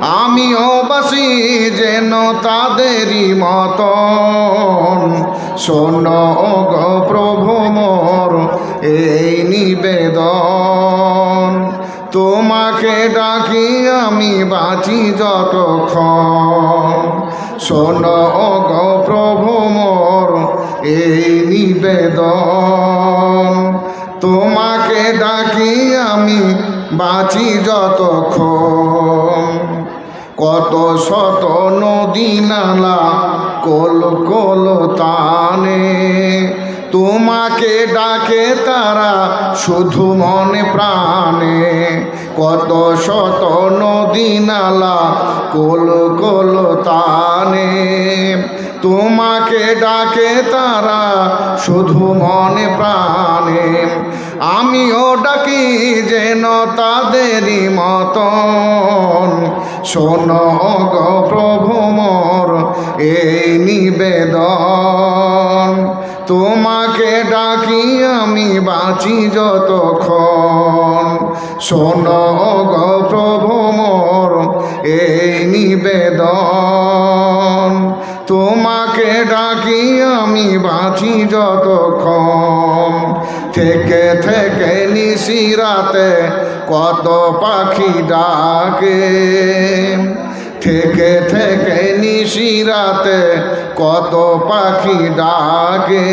আমিও বাসি যেন তাদেরই মতন। শোন গো প্রভু মোর, এই নিবেদন। তোমাকে ডাকি আমি বাঁচি যতক্ষণ। শোন গো প্রভু মোর, এই নিবেদন। তোমাকে ডাকি আমি বাঁচি যতক্ষণ। কত শত নদী নালা, কল কল তানে। তোমাকে ডাকে তারা শুধু মনে প্রাণে। কত শত নদী নালা, কল কল তানে। তোমাকে ডাকে তারা শুধু মনে প্রাণে। আমিও ডাকি যেন তাদেরই মতন। শোন গো প্রভু মোর, এই নিবেদন। তোমাকে ডাকি আমি বাঁচি যতক্ষণ। শোন গো প্রভু মোর, এই নিবেদন। তোমাকে ডাকি আমি বাঁচি যতক্ষণ। থেকে থেকে নিশিরাতে কত পাখি ডাকে। থেকে থেকে নিশিরাতে কত পাখি ডাকে।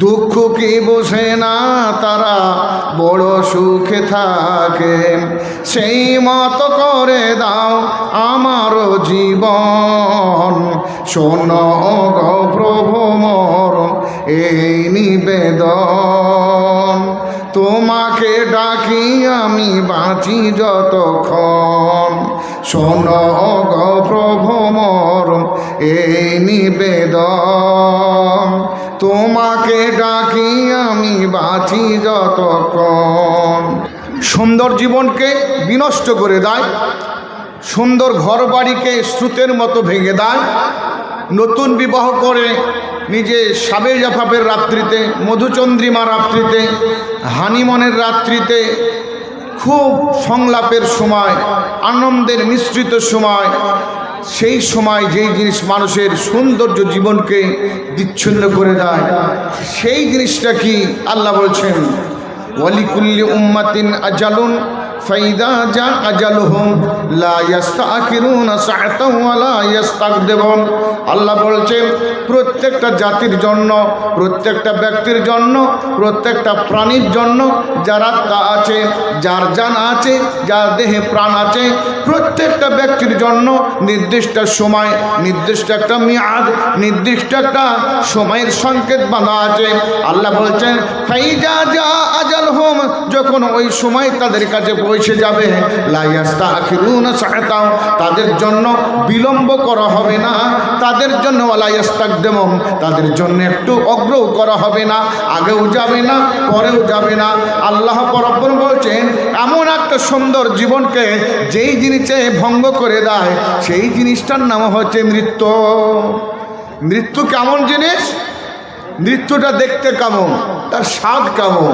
দুঃখ কি বোঝে না তারা, বড় সুখে থাকে। সেই মত করে দাও আমার জীবন। শোন গো প্রভু এই নিবেদন। তোমাকে ডাকি আমি বাঁচি যতক্ষণ। শোন গো প্রভু মোর, এই নিবেদন। তোমাকে ডাকি আমি বাঁচি যতক্ষণ। সুন্দর জীবনকে বিনষ্ট করে দেয়, সুন্দর ঘর বাড়িকে স্রোতের মতো ভেঙে দেয়, নতুন বিবাহ করে নিজে সাবে জাফাফের রাত্রিতে মধুচন্দ্রিমা রাত্রিতে, হানিমনের রাত্রিতে খুব সংলাপের সময়, আনন্দের মিশ্রিত সময় সেই সময় যেই জিনিস মানুষের সৌন্দর্য জীবনকে বিচ্ছিন্ন করে দেয়, সেই জিনিসটা কি আল্লাহ বলছেন? ওয়ালিকুল্লি উম্মাতিন আজালুন ফাইদা যা আজালুহুম, লা ইয়াস্তাকিরুনা সাআতাও ওয়া লা আল্লাহ বলছেন প্রত্যেকটা জাতির জন্য, প্রত্যেকটা ব্যক্তির জন্য, প্রত্যেকটা প্রাণীর জন্য যার আত্মা আছে, যার জান আছে, যার দেহে প্রাণ আছে, প্রত্যেকটা ব্যক্তির জন্য নির্দিষ্ট সময়, নির্দিষ্ট একটা মেয়াদ, নির্দিষ্ট একটা সময়ের সংকেত বাঁধা আছে। আল্লাহ বলছেন ফাইজা যা আজাল হোম যখন ওই সময় তাদের কাছে পৌঁছে যাবে লাইয়াস্তা আখিরুন সাহেতাও তাদের জন্য বিলম্ব করা হবে না, তাদের জন্য লাইয়াস্তাক দেমম তাদের জন্য একটু অগ্রহ করা হবে না, আগেও যাবে না, পরেও যাবে না। আল্লাহ পরব্বর বলছেন, এমন একটা সুন্দর জীবনকে যেই জিনিসে ভঙ্গ করে দেয়, সেই জিনিসটার নাম হচ্ছে মৃত্যু। মৃত্যু কেমন জিনিস? মৃত্যুটা দেখতে কেমন? তার স্বাদ কেমন?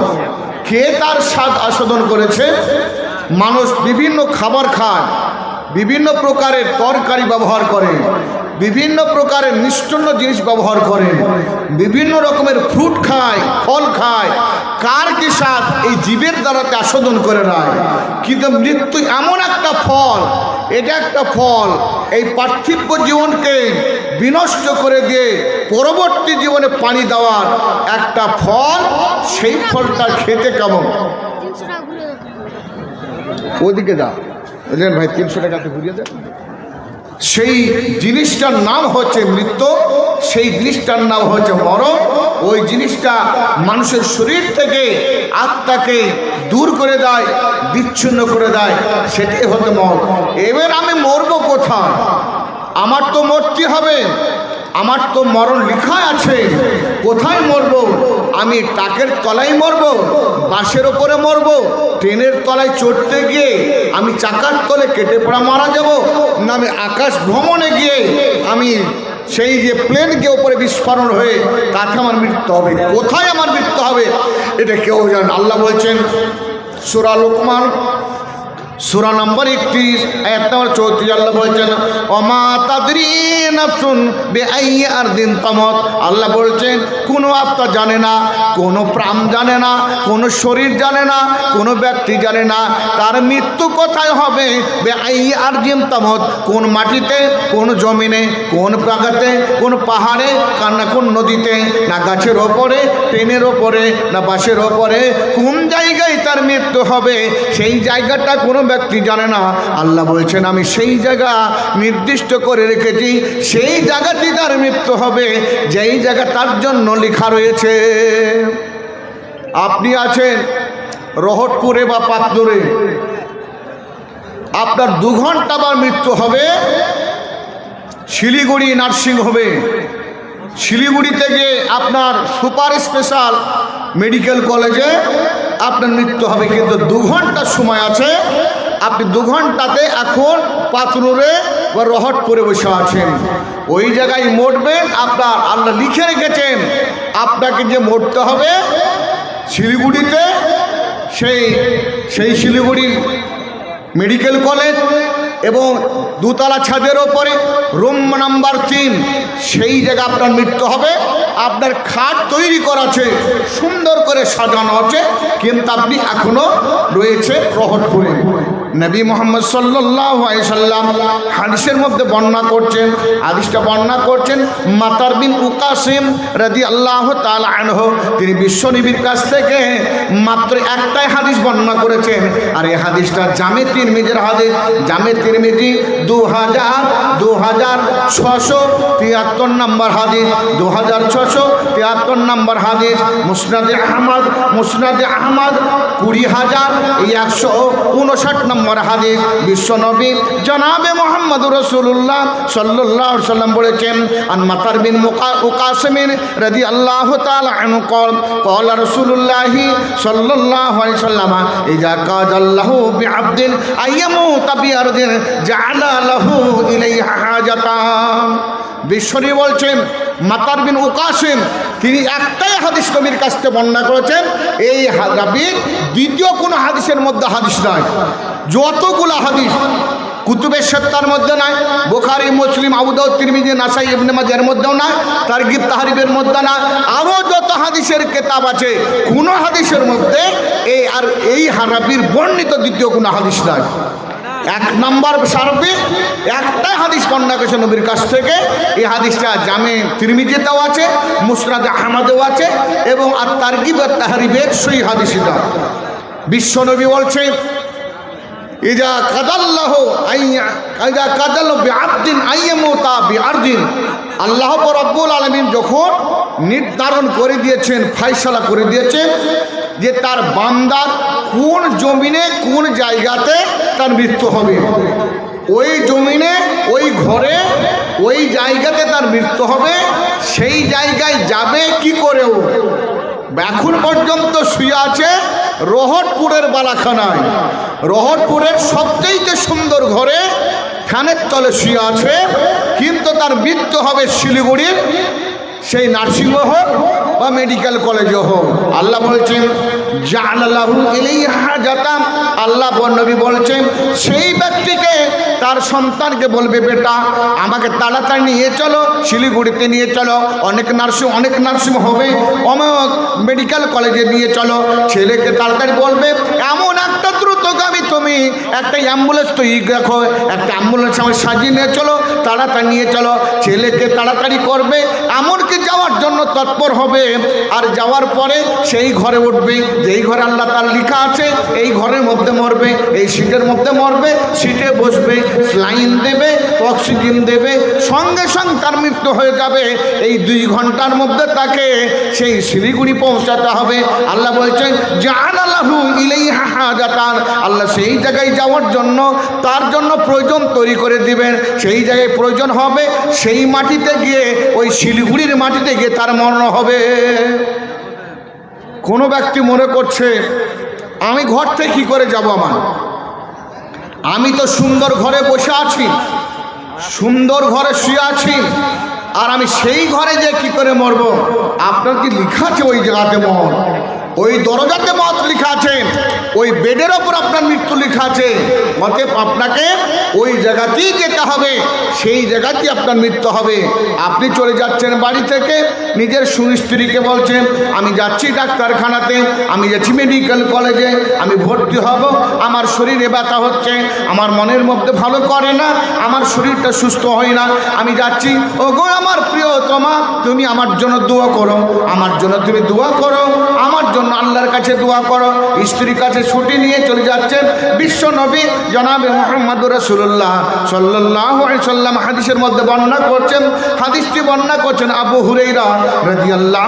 কে তার স্বাদ আস্বাদন করেছে? মানুষ বিভিন্ন খাবার খায়, বিভিন্ন প্রকারের তরকারি ব্যবহার করে, বিভিন্ন প্রকারের মিষ্টান্ন জিনিস ব্যবহার করে, বিভিন্ন রকমের ফ্রুট খায়, ফল খায়। কার কি স্বাদ? এই জীবের দ্বারাতে আস্বাদন করে নেয়। কিন্তু মৃত্যু এমন একটা ফল, এটা একটা ফল এই পার্থিব্য জীবনকে বিনষ্ট করে দিয়ে পরবর্তী জীবনে পানি দেওয়ার একটা ফল সেই ফলটা খেতে কেমন? ওদিকে যা। বুঝলেন ভাই তিনশো টাকাতে ঘুরিয়ে দেন সেই জিনিসটার নাম হচ্ছে মৃত্যু, সেই জিনিসটার নাম হচ্ছে মরণ। ওই জিনিসটা মানুষের শরীর থেকে আত্মাকে দূর করে দেয়, বিচ্ছিন্ন করে দেয়, সেটাই হতে মর এবার আমি মরবো কোথায়? আমার তো মরতে হবে। আমার তো মরণ লেখা আছে। কোথায় মরব? আমি টাকের তলায় মরব বাসের ওপরে মরব, ট্রেনের তলায় চড়তে গিয়ে আমি চাকার তলে কেটে পড়া মারা যাব, না আমি আকাশ ভ্রমণে গিয়ে আমি সেই যে প্লেন গিয়ে ওপরে বিস্ফোরণ হয়ে, তাতে আমার মৃত্যু হবে। কোথায় আমার মৃত্যু হবে? এটা কেউ জান আল্লাহ বলছেন, সুরা লোকমান সুরা নম্বর একত্রিশ এক নম্বর চৌত্রিশ, আল্লাহ বলছেন অমা তাদরি আর দিন তামত। আল্লাহ বলছেন, কোনো আত্মা জানে না, কোনো প্রাণ জানে না, কোনো শরীর জানে না, কোনো ব্যক্তি জানে না, তার মৃত্যু কোথায় হবে? বে আর দিন তামত, কোন মাটিতে, কোন জমিনে, কোন প্রাগাতে কোন পাহাড়ে, কার না কোন নদীতে, না গাছের ওপরে ট্রেনের ওপরে, না বাসের ওপরে, কোন জায়গায় তার মৃত্যু হবে, সেই জায়গাটা কোনো ব্যক্তি জানে না। আল্লাহ বলছেন, আমি সেই জায়গা নির্দিষ্ট করে রেখেছি, সেই জায়গাটি তার মৃত্যু হবে, যেই জায়গা তার জন্য লেখা রয়েছে। আপনি আছেন রহটপুরে বা পাতনুরে আপনার দু ঘণ্টা বা মৃত্যু হবে, শিলিগুড়ি নার্সিং হোমে। শিলিগুড়ি থেকে আপনার সুপার স্পেশাল মেডিকেল কলেজে আপনার মৃত্যু হবে, কিন্তু দু ঘণ্টার সময় আছে। আপনি দু ঘন্টাতে এখন পাতনুরে বা রহট করে বসে আছেন। ওই জায়গায় মরবেন, আপনার আল্লাহ লিখে রেখেছেন, আপনাকে যে মরতে হবে, শিলিগুড়িতে, সেই সেই শিলিগুড়ি মেডিকেল কলেজ এবং দুতলা ছাদের ওপরে রুম নাম্বার তিন, সেই জায়গায় আপনার মৃত্যু হবে। আপনার খাট তৈরি করা আছে সুন্দর করে সাজানো আছে কিন্তু আপনি এখনও রয়েছে রহটপুরে নবী মোহাম্মদ সাল্লাহ সাল্লাম হাদিসের মধ্যে বর্ণনা করছেন, হাদিসটা বর্ণনা করছেন মাতার বিন উকাসিম রাদি আল্লাহ তাল আনহ। তিনি বিশ্বনবীর কাছ থেকে মাত্র একটাই হাদিস বর্ণনা করেছেন, আর এই হাদিসটা জামে তিরমিজের হাদিস। জামে তিরমিজি দু হাজার দু হাজার ছশো তিয়াত্তর নম্বর হাদিস দু হাজার ছশো তিয়াত্তর নম্বর হাদিস। মুসনাদে আহমদ মুসনাদে আহমদ কুড়ি হাজার একশো উনষাট নম্বর নম্বর হাদিস বিশ্ব নবী জনাবে মোহাম্মদ রসুল্লাহ সাল্লাহ সাল্লাম বলেছেন, আন মাতার বিন মুকাশমিন রদি আল্লাহ কল কল রসুল্লাহি সাল্লাহ সাল্লাম ইজা কাজ আল্লাহ আব্দিন আইয়ামু তাবি আরদিন জালা আল্লাহ ইলাই হাজাতা বিশ্বনী বলছেন, মাতার বিন উকাসিম, তিনি একটাই হাদিস নবীর কাছ থেকে বর্ণনা করেছেন, এই রাবির দ্বিতীয় কোনো হাদিসের মধ্যে হাদিস নয় যতগুলো হাদিস কুতুবের সত্তার মধ্যে নাই, বোখারি, মুসলিম আবুদাউ তিরমিজি, নাসাই, ইবনে মাজার মধ্যেও না তারগিব তাহারিবের মধ্যে না আরও যত হাদিসের কেতাব আছে, কোনো হাদিসের মধ্যে এই আর এই হারাবির বর্ণিত দ্বিতীয় কোনো হাদিস নয় এক নম্বর সারবে একটাই হাদিস বর্ণনা করেছে নবীর কাছ থেকে। এই হাদিসটা জামে তিরমিজিতেও আছে মুসরাদ আহমদেও আছে এবং আর তারগিব তাহারিবের সেই হাদিসটা। বিশ্বনবী বলছে, ইজা কাদাল্লাহ আইয়া ইজা কাদাল আল্লাহ রব্বুল আলামিন যখন নির্ধারণ করে দিয়েছেন ফাইসালা করে দিয়েছেন যে তার বান্দার কোন জমিনে, কোন জায়গাতে তার মৃত্যু হবে। ওই জমিনে, ওই ঘরে, ওই জায়গাতে তার মৃত্যু হবে, সেই জায়গায় যাবে কি করেও? এখন পর্যন্ত শুয়ে আছে রহটপুরের বালাখানায়। রহটপুরের সবচেয়ে সুন্দর ঘরে ফ্যানের তলে শুয়ে আছে, কিন্তু তার মৃত্যু হবে শিলিগুড়ির সেই নার্সিংহোম হোক বা মেডিকেল কলেজও হোক। আল্লাহ বলছেন ইলাইহা জাতাম আল্লাহ নবী বলছেন, সেই ব্যক্তিকে তার সন্তানকে বলবে, বেটা, আমাকে তাড়াতাড়ি নিয়ে চলো, শিলিগুড়িতে নিয়ে চলো, অনেক নার্সিং অনেক নার্সিং হবে, অমক মেডিকেল কলেজে নিয়ে চলো। ছেলেকে তাড়াতাড়ি বলবে, এমন একটা দ্রুতগামী তুমি, একটা অ্যাম্বুলেন্স তৈরি দেখো, একটা অ্যাম্বুলেন্স আমার সাজিয়ে নিয়ে চলো, তাড়াতাড়ি নিয়ে চলো। ছেলেকে তাড়াতাড়ি করবে এমনকি যাওয়ার জন্য তৎপর হবে। আর যাওয়ার পরে সেই ঘরে উঠবে, যেই ঘরে আল্লাহ তার লেখা আছে, এই ঘরের মধ্যে মরবে, এই সিটের মধ্যে মরবে, সিটে বসবে, লাইন দেবে, অক্সিজেন দেবে, সঙ্গে সঙ্গে তার মৃত্যু হয়ে যাবে। এই দুই ঘণ্টার মধ্যে তাকে সেই শিলিগুড়ি পৌঁছাতে হবে। আল্লাহ বলছেন জান আল্লাহু ইলাইহা হাজাতান। আল্লাহ সেই জায়গায় যাওয়ার জন্য, তার জন্য প্রয়োজন তৈরি করে দিবেন। সেই জায়গায় প্রয়োজন হবে সেই মাটিতে গিয়ে ওই শিলিগুড়ির মাটিতে গিয়ে তার মরণ হবে। কোনো ব্যক্তি মনে করছে, আমি ঘর থেকে কী করে যাব আমার? আমি তো সুন্দর ঘরে বসে আছি, সুন্দর ঘরে শুয়ে আছি, আর আমি সেই ঘরে যে কি করে মরব? আপনার কি লেখা আছে ওই জায়গাতে মর ওই দরজাতে মত লেখা আছে। ওই বেডের ওপর আপনার মৃত্যু লেখা আছে। অতএব আপনাকে ওই জায়গাতেই যেতে হবে, সেই জায়গাতেই আপনার মৃত্যু হবে। আপনি চলে যাচ্ছেন বাড়ি থেকে, নিজের সুস্ত্রীকে বলছেন, আমি যাচ্ছি ডাক্তারখানাতে, আমি যাচ্ছি মেডিকেল কলেজে আমি ভর্তি হব, আমার শরীরে ব্যথা হচ্ছে, আমার মনের মধ্যে ভালো করে না, আমার শরীরটা সুস্থ হয় না, আমি যাচ্ছি। ও গো আমার প্রিয় তোমা তুমি আমার জন্য দোয়া করো, আমার জন্য তুমি দোয়া করো, আমার জন্য আল্লাহর কাছে দোয়া করো, স্ত্রীর কাছে ছুটি নিয়ে চলে যাচ্ছেন বিশ্ব নবী জনাবে মোহাম্মদ রসুল্লাহ সাল্লাহ সাল্লাম হাদিসের মধ্যে বর্ণনা করছেন, হাদিসটি বর্ণনা করছেন আবু হুরেইরা রাজি আল্লাহ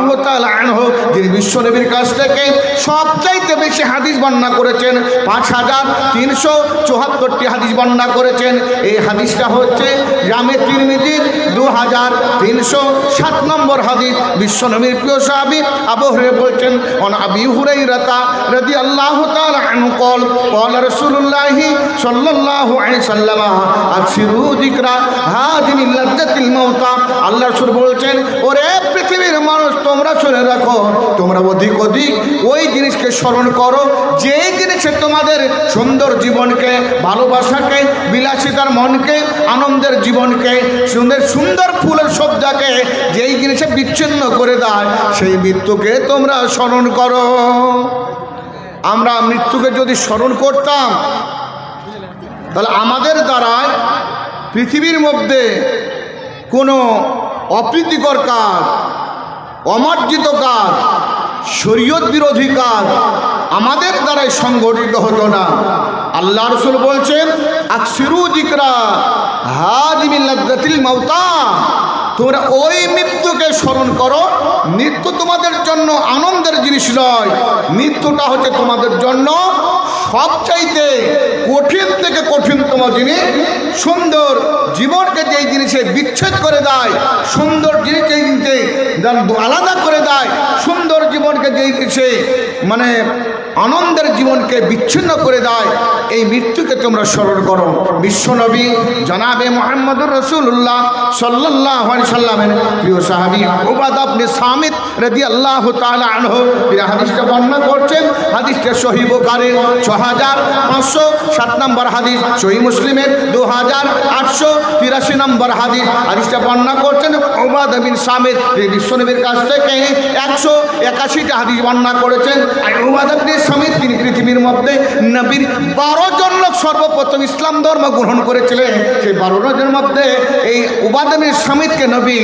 আনহ, যিনি বিশ্ব নবীর কাছ থেকে সবচাইতে বেশি হাদিস বর্ণনা করেছেন, পাঁচ হাজার তিনশো চুয়াত্তরটি হাদিস বর্ণনা করেছেন। এই হাদিসটা হচ্ছে জামে তিরমিজির দু হাজার তিনশো সাত নম্বর হাদিস বিশ্বনবীর প্রিয় সাহাবি আবহরে বলছেন, অন আবি হুরাই রাতা রদি আল্লাহ কল কল রসুল্লাহি সাল্লাহ সাল্লামা আর শিরু জিকরা হাজিন ইল্লাজ্জাতিল মৌতা আল্লাহ রসুল বলছেন, ওরে পৃথিবীর মানুষ, তোমরা শুনে রাখো, তোমরা অধিক অধিক ওই জিনিসকে স্মরণ করো, যে জিনিসে তোমাদের সুন্দর জীবনকে, ভালোবাসাকে, বিলাসিতার মনকে, আনন্দের জীবনকে, সুন্দর সুন্দর ফুলের সজ্জাকে যেই জিনিসে বিচ্ছিন্ন করে দেয়, সেই মৃত্যুকে তোমরা স্মরণ করো। আমরা মৃত্যুকে যদি স্মরণ করতাম, তাহলে আমাদের দ্বারায় পৃথিবীর মধ্যে কোনো অপ্রীতিকর কাজ, অমার্জিত কাজ, শরীয়ত বিরোধী কাজ আমাদের দ্বারাই সংগঠিত হতো না। আল্লাহ রসুল বলছেন তোমরা ওই মৃত্যুকে স্মরণ করো। মৃত্যু তোমাদের জন্য আনন্দের জিনিস নয়। মৃত্যুটা হচ্ছে তোমাদের জন্য সবচাইতে কঠিন থেকে কঠিনতম জিনিস সুন্দর জীবনকে যেই জিনিসে বিচ্ছেদ করে দেয়, সুন্দর জিনিস যেই জিনিসে আলাদা করে দেয়, সুন্দর জীবনকে যেই জিনিসে মানে আনন্দের জীবনকে বিচ্ছিন্ন করে দেয়, এই মৃত্যুকে তোমরা স্মরণ করো। বিশ্বনবী জনাবে মোহাম্মদুর রসুল্লাহ সাল্লাহ সাল্লামের প্রিয় সাহাবি ওবাদ আপনি সামিত রেদি আল্লাহ আনহ হাদিসটা বর্ণনা করছেন, হাদিসটা সহি বোকারে ছ হাজার পাঁচশো সাত নম্বর হাদিস, সহি মুসলিমের দু হাজার আটশো তিরাশি নম্বর হাদিস। হাদিসটা বর্ণনা করছেন ওবাদ বিন এই বিশ্বনবীর কাছ থেকে একশো একাশিটা হাদিস বর্ণনা করেছেন। ওবাদ বিন সামিত তিনি পৃথিবীর মধ্যে নবীর বারো জন লোক সর্বপ্রথম ইসলাম ধর্ম গ্রহণ করেছিলেন। সেই বারো জনের মধ্যে এই উবাদমির স্বামীকে নবী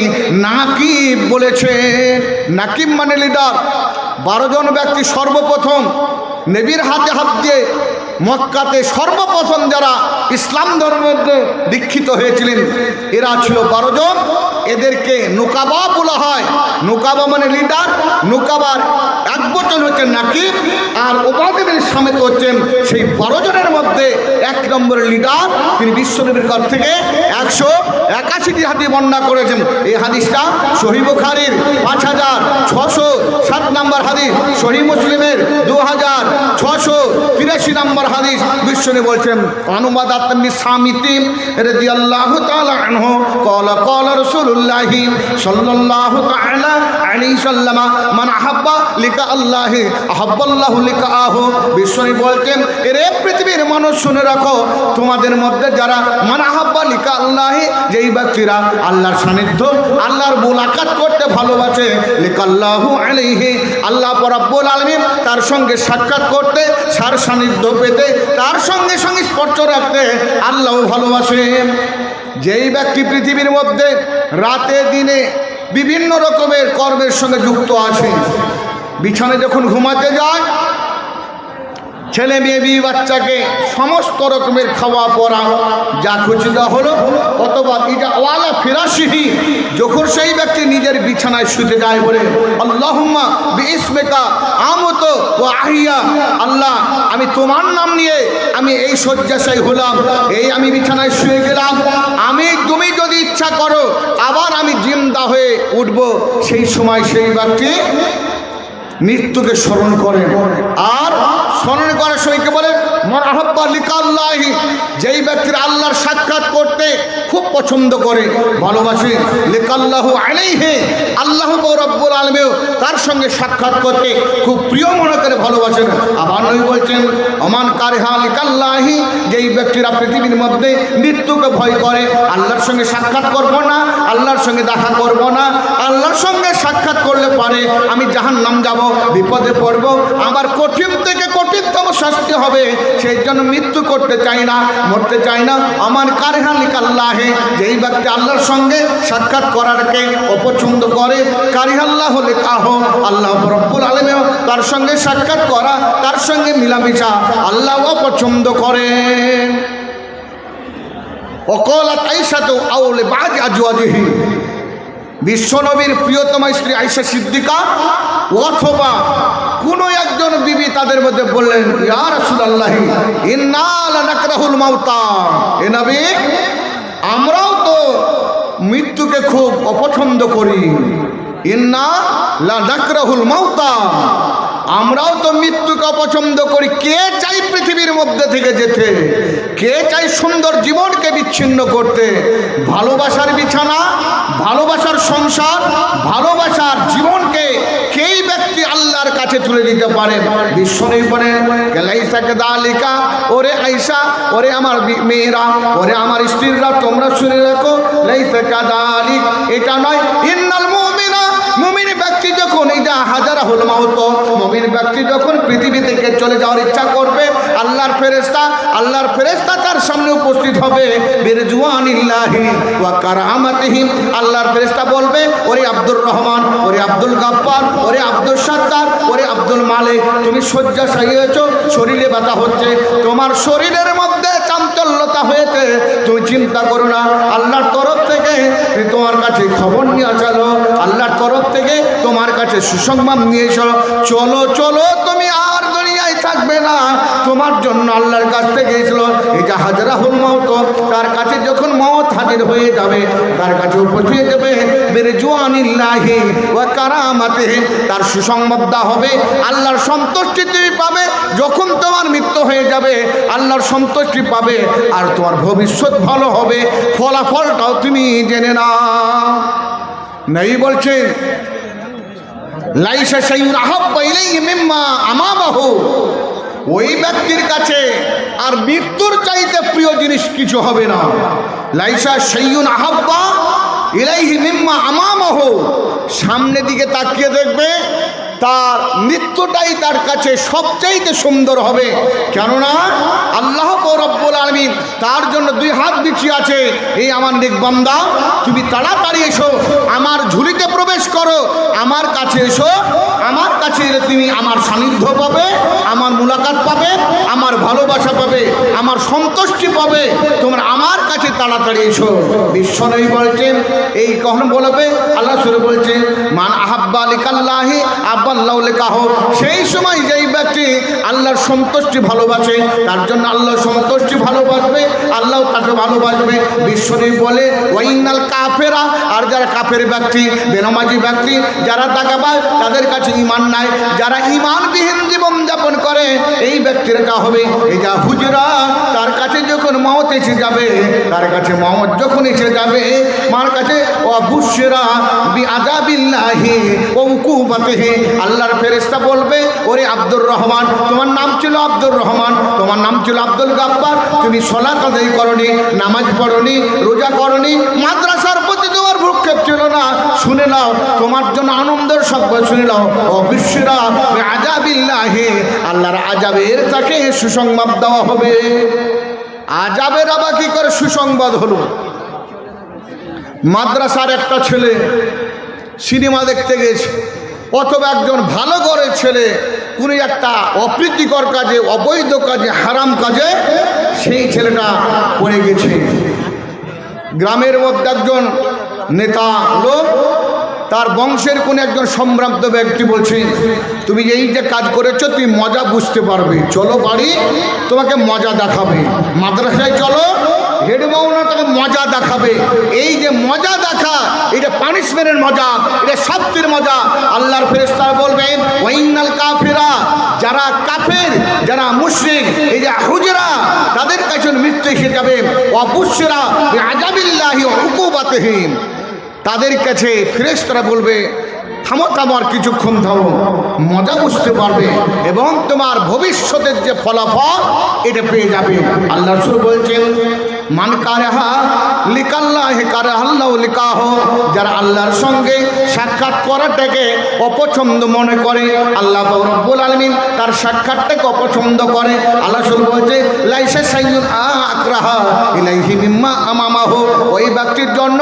নাকিব বলেছে নাকিব মানে লিডার বারো জন ব্যক্তি সর্বপ্রথম নবীর হাতে হাত দিয়ে মক্কাতে সর্বপ্রথম যারা ইসলাম ধর্মের দীক্ষিত হয়েছিলেন, এরা ছিল বারো জন। এদেরকে নোকাবা বলা হয়। নোকাবা মানে লিডার নোকাবার এক বচন হচ্ছেন নাকিব, আর ওবাদের সামেত হচ্ছেন সেই বারো জনের মধ্যে এক নম্বর লিডার তিনি বিশ্বনবীর কাছ থেকে একশো একাশিটি হাতি বর্ণনা করেছেন। এই হাদিসটা সহি বুখারির পাঁচ হাজার ছশো সাত নম্বর হাদিস, সহি মুসলিমের দু হাজার ছশো উনাশি নম্বর হাদিস বিশ্বনি বলছেন অনুবাদ আত্মী সামিতি রেদি আল্লাহ তালাহ কল কল রসুল্লাহি সাল্লাহ তালা আলী সাল্লামা, মান আহ্বা লিকা আল্লাহি, আহাব্বাল্লাহ লিকা আহ বিশ্বনি বলছেন, এর পৃথিবীর মানুষ শুনে রাখো, তোমাদের মধ্যে যারা মান আহাব্বা লিকা আল্লাহ, যেই ব্যক্তিরা আল্লাহর সান্নিধ্য, আল্লাহর মুলাকাত করতে ভালোবাসে, লিকাল্লাহু আলাইহি, আল্লাহ রাব্বুল আলামিন তার সঙ্গে সাক্ষাৎ করতে, সার সান্নিধ্য পেতে, তার সঙ্গে সঙ্গে স্পর্শ রাখতে আল্লাহ ভালোবাসে। যেই ব্যক্তি পৃথিবীর মধ্যে রাতে দিনে বিভিন্ন রকমের কর্মের সঙ্গে যুক্ত আছে বিছানে যখন ঘুমাতে যায় ছেলে মেয়ে বিয়ে বাচ্চাকে সমস্ত রকমের খাওয়া পড়া যা খুশি দেওয়া হলো। অথবা এটা ওয়ালা ফিরাসিহি যখন সেই ব্যক্তি নিজের বিছানায় শুতে যায় বলে, আল্লাহুম্মা বিসমেকা আমত ও আহিয়া। আল্লাহ, আমি তোমার নাম নিয়ে আমি এই শয্যাশায়ী হলাম, এই আমি বিছানায় শুয়ে গেলাম। আমি, তুমি যদি ইচ্ছা করো, আবার আমি জিন্দা হয়ে উঠব। সেই সময় সেই ব্যক্তি মৃত্যুকে স্মরণ করেন আর স্মরণ করার সময় বলে মন আহব্বা লিকাল্লাহি, যেই ব্যক্তির আল্লাহর সাক্ষাৎ করতে খুব পছন্দ করে, ভালোবাসে, লিকাল্লাহু আলাইহি আল্লাহ রব্বুল আলমেও তার সঙ্গে সাক্ষাৎ করতে খুব প্রিয় মনে করে ভালোবাসেন। আবার নই বলছেন অমান কারেহা লিকাল্লাহি যেই ব্যক্তিরা পৃথিবীর মধ্যে মৃত্যুকে ভয় করে? আল্লাহর সঙ্গে সাক্ষাৎ করব না, আল্লাহর সঙ্গে দেখা করব না। আল্লাহর সঙ্গে সাক্ষাৎ করলে পারে আমি জাহান নাম যাব, বিপদে পড়ব। আমার কঠিন থেকে কঠিনতম শাস্তি হবে, সেই জন্য মৃত্যু করতে চাই না, মরতে চাই না। আমার কারেহা লিকাল্লাহে যেই ব্যক্তি আল্লাহর সঙ্গে সাক্ষাৎ করারকে অপছন্দ করে কারিহাল্লাহ লেখাহ আল্লাহ রব্বুল আলমেও তার সঙ্গে সাক্ষাৎ করা, তার সঙ্গে মিলামিশা আল্লাহ অপছন্দ করেন। অকলাত আইসাত আউলে বাজ আজওয়াজিহি। বিশ্বনবীর প্রিয়তমা স্ত্রী আইসা সিদ্দিকা অথবা কোনো একজন বিবি তাদের মধ্যে বললেন, ইয়া রাসূলুল্লাহি, ইন্না লানাকরাহুল মাউতা। এ নবী, আমরাও তো মৃত্যুকে খুব অপছন্দ করি। ইন্না লানাকরাহুল মাউতা। আমরাও তো মৃত্যুকে অপছন্দ করি। কে চাই পৃথিবীর মধ্যে থেকে যেতে? কে চাই সুন্দর জীবনকে বিচ্ছিন্ন করতে? ভালোবাসার বিছানা, ভালোবাসার সংসার, ভালোবাসার জীবনকে কেই ব্যক্তি আল্লাহর কাছে তুলে দিতে পারে? বলেন গেলাইসাকে দালিকা, ওরে আইসা ওরে আমার মেয়েরা, ওরে আমার স্ত্রীরা, তোমরা শুনে রাখো, লাইসাকা দালিক। এটা নয়, ইন্নাল মুমিন ব্যক্তি যখন এটা হাজারা হল মাহত, মুমিন ব্যক্তি যখন পৃথিবী থেকে চলে যাওয়ার ইচ্ছা করবে, আল্লাহর ফেরেস্তা আল্লাহর ফেরেস্তা তার সামনে উপস্থিত হবে, বিরজুয়ানিল্লাহি ওয়া কারামাতিহিম। আল্লাহর ফেরেস্তা বলবে, ওরে আব্দুর রহমান, ওরে আব্দুল গাফফার, ওরে আব্দুল সাত্তার ওরে আব্দুল মালিক, তুমি শয্যা সাজিয়েছ শরীরে ব্যথা হচ্ছে, তোমার শরীরের মধ্যে চাঞ্চল্যতা হয়েছে, তুমি চিন্তা করো না, আল্লাহর তরফ তোমার কাছে খবর নিয়ে চলো আল্লাহর তরফ থেকে তোমার কাছে সুসংবাদ নিয়ে এসো। চলো চলো, তুমি আর দুনিয়ায় থাকবে না। তোমার জন্য আল্লাহর কাছ থেকে এসেছিল এটা হাজারা হল মত তার কাছে যখন মত হাজির হয়ে যাবে, তার কাছে উপস্থিত যাবে। বেরে জোয়ানিল্লাহি কারামাতে তার সুসংবাদ হবে। আল্লাহর সন্তুষ্টি তুমি পাবে যখন তোমার মৃত্যু হয়ে যাবে। আল্লাহর সন্তুষ্টি পাবে আর তোমার ভবিষ্যৎ ভালো হবে। ফলাফলটাও তুমি জেনে নাও। নেই বলছেন লাইসা সাইউন আহাব্বা ইলাইহি মিম্মা আমামাহু। ওই ব্যক্তির কাছে আর মৃত্যুর চাইতে প্রিয় জিনিস কিছু হবে না। লাইসা সৈয়ুন আহাব্বা ইলাইহি মিম্মা আমামাহু। সামনে দিকে তাকিয়ে দেখবে তার মৃত্যুটাই তার কাছে সবচাইতে সুন্দর হবে। কেননা আল্লাহ রব্বুল আলমিন তার জন্য দুই হাত বিছিয়ে আছে। এই আমার নিকবান্দা তুমি তাড়াতাড়ি এসো, আমার ঝুলিতে প্রবেশ করো, আমার কাছে এসো, আমার কাছে এলে তুমি আমার সান্নিধ্য পাবে, আমার মুলাকাত পাবে, আমার ভালোবাসা পাবে, আমার সন্তুষ্টি পাবে, তোমরা আমার কাছে তাড়াতাড়ি এসো। বিশ্বনবী বলছেন, এই কখন বলবে? আল্লাহ সুরে বলছে মান আহাব্বা লিকাল্লাহি আব্বাল্লাহ লেখাহ সেই সময় যেই ব্যক্তি আল্লাহর সন্তুষ্টি ভালোবাসে, তার জন্য আল্লাহ সন্তুষ্টি ভালোবাসবে, আল্লাহ তাকে ভালোবাসবে। বিশ্বনবী বলে, ওয়াইনাল কাফেরা আর যারা কাফের ব্যক্তি, বেনামাজি ব্যক্তি, যারা দাগাবাজ তাদের কাছে ইমান নাই। যারা ইমানবিহীন জীবন যাপন করে, এই ব্যক্তির কা হবে এই যা হুজরা। তার কাছে যখন মত এসে যাবে, তার কাছে মহম্মদ যখন এসে যাবে, মার কাছে ও বুসরা বি আজাবিল্লাহি ও উকুবাতেহি আল্লাহর ফেরেশতা বলবে, ওরে আব্দুর রহমান, তোমার নাম ছিল আব্দুর রহমান, তোমার নাম ছিল আব্দুল গাব্বার তুমি সলাত আদায় করনি, নামাজ পড়নি, রোজা করনি, মাদ্রাসার প্রতি তোমার ভূক্ষেপ ছিল না। শুনে নাও, তোমার জন্য আনন্দের শব্দ শুনে নাও। ও বিশ্বরা আজাবিল্লাহি আল্লাহর আজাবের তাকে সুসংবাদ দেওয়া হবে। আজাবের আবার কি করে সুসংবাদ হলো? মাদ্রাসার একটা ছেলে, সিনেমা দেখতে গেছে। অথবা একজন ভালো ঘরের ছেলে, কোনো একটা অপ্রীতিকর কাজে, অবৈধ কাজে, হারাম কাজে, সেই ছেলেটা পড়ে গেছে। গ্রামের মধ্যে একজন নেতা লোক তার বংশের কোন একজন সম্ভ্রান্ত ব্যক্তি বলছে, তুমি এই যে কাজ করেছ, তুমি মজা বুঝতে পারবে। চলো বাড়ি, তোমাকে মজা দেখাবে। মাদ্রাসায় চলো, হেড মাওনা তাকে মজা দেখাবে। এই যে মজা দেখা, এটা পানিশমেন্টের মজা, এটা শাস্তির মজা। আল্লাহর ফেরেস্তার বলবেন ওয়াইনাল কাফেরা, যারা কাফের, যারা মুশরিক, এই যে হুজরা, তাদের কাছে মৃত্যু এসে যাবে। অবশ্যরা আজাবিল্লাহি হুকুবাতহীন তাদের কাছে ফেরেশতারা বলবে, থামো থামো আর কিছুক্ষণ থামো, মজা বুঝতে পারবে এবং তোমার ভবিষ্যতের যে ফলাফল, এটা পেয়ে যাবে। আল্লাহ বলছেন মান কারাহা, লিকাল্লাহ কারা আল্লাহ লিকাহ, যারা আল্লাহর সঙ্গে সাক্ষাৎ করাটাকে অপছন্দ মনে করে, আল্লাহ রব্বুল আলমিন তার সাক্ষাৎটাকে অপছন্দ করে। আল্লাহ রসুল বলছে, লাইসা সাইয়ুন আক্রাহা ইলাইহি মিম্মা আমামাহ। ওই ব্যক্তির জন্য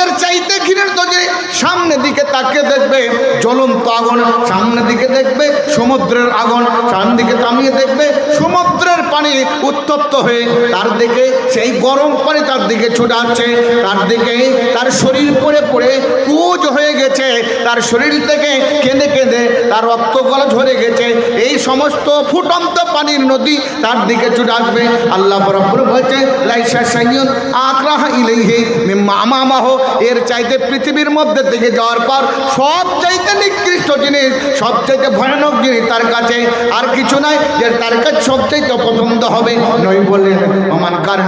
এর চাইতে ঘিরের তো যে সামনের দিকে তাকিয়ে দেখবে, জ্বলন্ত আগুন, সামনের দিকে দেখবে, সমুদ্রের আগুন, সামনের দিকে তামিয়ে দেখবে, সমুদ্রের পানি উত্তপ্ত হয়ে তার দিকে সেই গরম পানি তার দিকে ছুটাচ্ছে তার দিকে তার শরীর পড়ে পড়ে কুজ হয়ে গেছে। তার শরীর থেকে কেঁদে কেঁদে তার রক্ত গলা ঝরে গেছে। এই সমস্ত ফুটন্ত পানির নদী তার দিকে ছুটে আসবে আল্লাহ বরব্বর বলছে, লাইসা সাইয়ন আকরাহ ইলাইহি মিম্মা আমামাহ। এর চাইতে পৃথিবীর মধ্যে থেকে যাওয়ার পর সব চাইতে নিকৃষ্ট জিনিস, সবচাইতে ভয়ানক জিনিস তার কাছে আর কিছু নাই, যে তার কাছে সবচাইতে পছন্দ হবে। নই বললেন অমান কার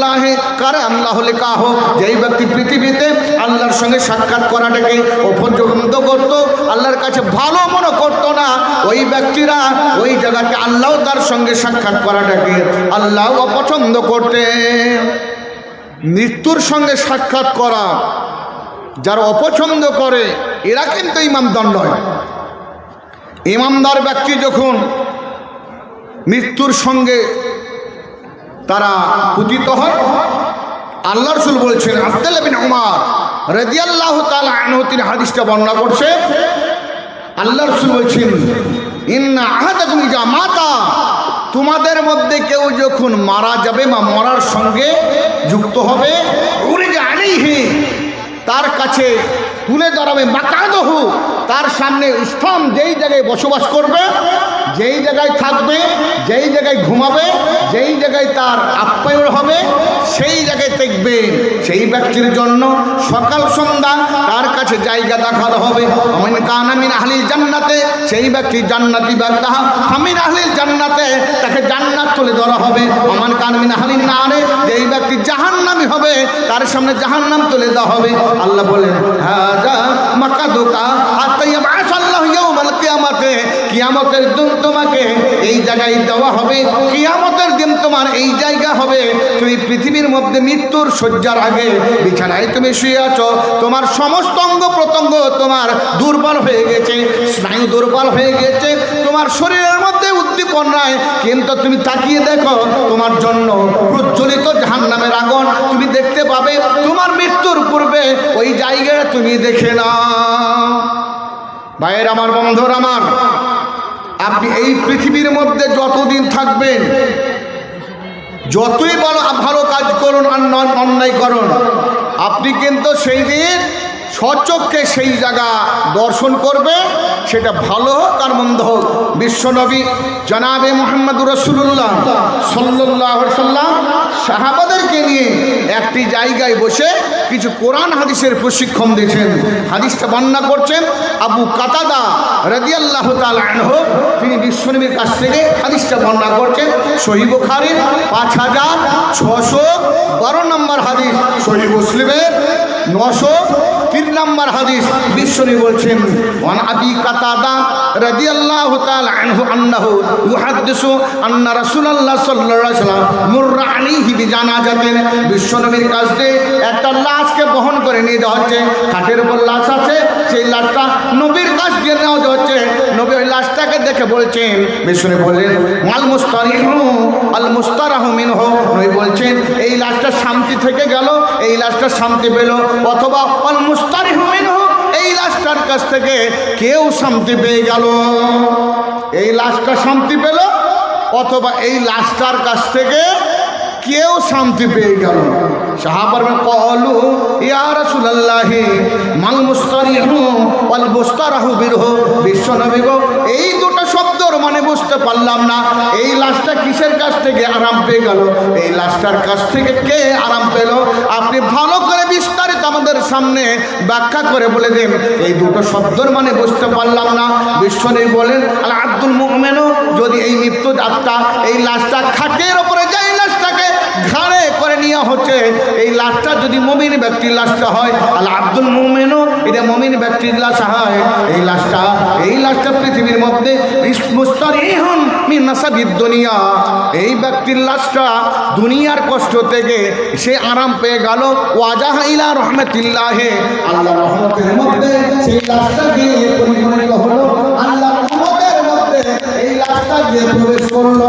হালিকাল্লাহে কার আল্লাহ লিকাহ যেই ব্যক্তি পৃথিবীতে আল্লাহর সঙ্গে সাক্ষাৎ করাটাকে অপছন্দ করতো, আল্লাহর কাছে ভালো মনে করতো না, ওই ব্যক্তিরা ওই জায়গাতে আল্লাহ তার সঙ্গে সাক্ষাৎ করাটাকে আল্লাহ অপছন্দ করতে মৃত্যুর সঙ্গে সাক্ষাৎ করা, যারা অপছন্দ করে, এরা কিন্তু ইমামদার নয়। ইমামদার ব্যক্তি যখন মৃত্যুর সঙ্গে তারা পূজিত হয়। আল্লাহ রসুল বলছেন আব্দুল্লাবিন উমার রাজিয়াল্লাহ তালা আনহ, তিনি হাদিসটা বর্ণনা করছে। আল্লাহ রসুল বলছেন, ইন্না তুমি যা মাতা। তোমাদের মধ্যে কেউ যখন মারা যাবে বা মরার সঙ্গে যুক্ত হবে উড়ে যে আনেই তার কাছে তুলে দাঁড়াবে মাকাদহু তার সামনে স্থান যেই জায়গায় বসবাস করবে, যেই জায়গায় থাকবে, যেই জায়গায় ঘুমাবে, যেই জায়গায় তার আপ্যায়ন হবে, সেই জায়গায় দেখবে সেই ব্যক্তির জন্য সকাল সন্ধ্যা কাছে জায়গা দেখানো হবে। অমিন কানামিন আহলিল জান্নাতে, সেই ব্যক্তি জান্নাতি ব্যক্তা আমিন আহলিল জান্নাতে, তাকে জান্নাত তুলে ধরা হবে। অমান কানামিন আহলিন নারে, যেই ব্যক্তি জাহান্নামি হবে, তার সামনে জাহান্নাম তুলে দেওয়া হবে। আল্লাহ বলেন হ্যাঁ মাকা দোকা আত্মাইয়া আল্লাহ ইয়াউমাল কিয়ামাতে। কিয়ামতের দিন তোমাকে এই জায়গায় দেওয়া হবে, কিয়ামতের দিন তোমার এই জায়গা হবে। তুমি পৃথিবীর মধ্যে মৃত্যুর শয্যার আগে বিছানায় তুমি শুয়ে আছো, তোমার সমস্ত অঙ্গ প্রত্যঙ্গ তোমার দুর্বল হয়ে গেছে, স্নায়ু দুর্বল হয়ে গেছে, তোমার শরীরের মধ্যে উদ্দীপন নাই, কিন্তু তুমি তাকিয়ে দেখো, তোমার জন্য প্রজ্বলিত জাহান্নামের আগুন তুমি দেখতে পাবে, তোমার মৃত্যুর পূর্বে ওই জায়গায় তুমি দেখে নাও। ভাইয়ের, আমার বন্ধুর, আমার আপনি এই পৃথিবীর মধ্যে যতদিন থাকবেন, যতই বলো ভালো কাজ করুন আর অন্যায় করুন, আপনি কিন্তু সেই দিন স্বচক্ষে সেই জায়গা দর্শন করবে, সেটা ভালো হোক আর মন্দ হোক। বিশ্বনবী জনাবে মোহাম্মদ রসুল্লাহ সাল্লাহ সাল্লাম সাহাবাদেরকে নিয়ে একটি জায়গায় বসে কিছু কোরআন হাদিসের প্রশিক্ষণ দিয়েছেন। হাদিসটা বর্ণনা করছেন আবু কাতাদা রাদিয়াল্লাহ তালহ তিনি বিশ্বনবীর কাছ থেকে হাদিসটা বর্ণনা করছেন। সহি বুখারীর পাঁচ হাজার ছশো বারো নম্বর হাদিস, সহি মুসলিমের নশো তিন নম্বর হাদিস। বিশ্বনী বলছেন আবি কাতাদা রাদিয়াল্লাহু তাআলা আনহু আন্নাহু ইউহাদ্দিসু আন্না রাসূলুল্লাহ সাল্লাল্লাহু আলাইহি সাল্লাম মুররা আলাইহি বিজানাজাতিন। বিশ্বনবীর কাছ একটা লাশকে বহন করে নিয়ে যাওয়া হচ্ছে। খাটের উপর লাশ আছে, সেই লাশটা নবীর কাছ দিয়ে নেওয়া হচ্ছে। নবী ওই লাশটাকে দেখে বলছেন বিশ্বনী বললেন মাল মুস্তারিহু, আল মুস্তারাহু মিনহু। নবী বলছেন, এই লাশটা শান্তি থেকে গেল, এই লাশটা শান্তি পেল, অথবা অল মুস্তারিহু এই লাশটার কাছ থেকে কেউ শান্তি পেয়ে গেল। এই লাশটা শান্তি পেল, অথবা এই লাশটার কাছ থেকে কেউ শান্তি পেয়ে গেল কলু ইয়া মাল বিশ্বনবী এই দুটো শব্দর মানে বুঝতে পারলাম না, এই লাশটা কিসের কাছ থেকে আরাম পেয়ে গেল? এই লাশটার কাছ থেকে কে আরাম পেল? আপনি ভালো করে বিস্তারিত আমাদের সামনে ব্যাখ্যা করে বলে দেন। এই দুটো শব্দর মানে বুঝতে পারলাম না। বিশ্বনী বলেন, আল আব্দুল মুমিনও যদি এই মৃত্যু আত্মা এই লাশটা খাটের ওপরে যায় ঘাড়ে করে নিয়ে হচ্ছে। এই লাশটা যদি মমিন ব্যক্তির লাশটা হয়, আল আব্দুল মুমিনও এটা মমিন ব্যক্তির লাশ হয়। এই লাশটা এই লাশটা পৃথিবীর মধ্যে দুনিয়া। এই ব্যক্তির লাশটা দুনিয়ার কষ্ট থেকে সে আরাম পেয়ে গেল। ওয়াজাহ ইলা রহমতিল্লাহে। আল্লাহ রহমতের মধ্যে সেই লাশটা গিয়ে পরিগণিত হলো। আল্লাহ রহমতের মধ্যে এই লাশটা গিয়ে প্রবেশ করল।